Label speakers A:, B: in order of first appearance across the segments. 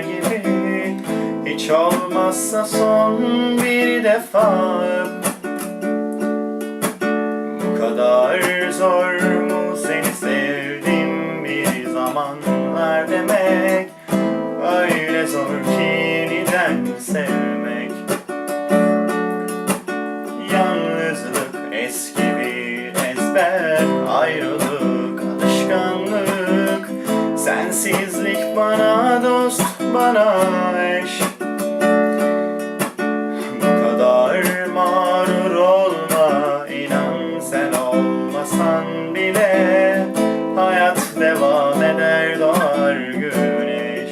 A: gider gibi. Hiç olmazsa son bir defa. Bu kadar zor mu seni sevdim bir zamanlar demek? Öyle zor ki yeniden sevmek? Yalnızlık eski dost bana eş. Bu kadar mağrur olma inan sen olmasan bile Hayat devam eder doğar güneş.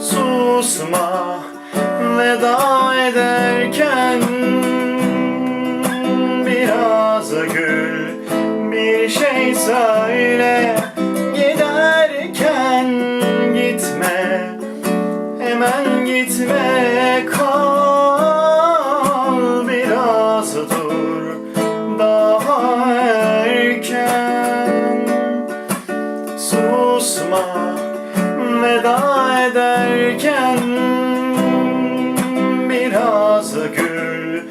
A: Susma veda ederken Biraz gül bir şey söyle Susma veda ederken Biraz gül.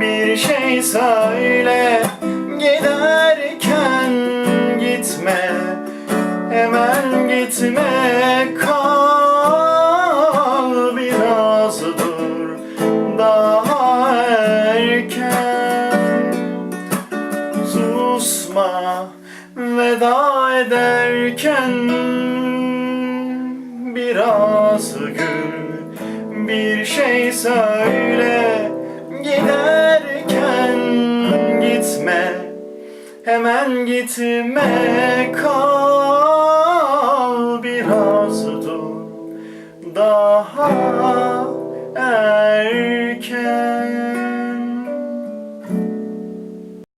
A: Bir şey söyle Giderken gitme. Hemen gitme kal Biraz dur. Daha erken. Susma ederken Biraz gül bir şey söyle Giderken gitme Hemen gitme kal Biraz dur daha erken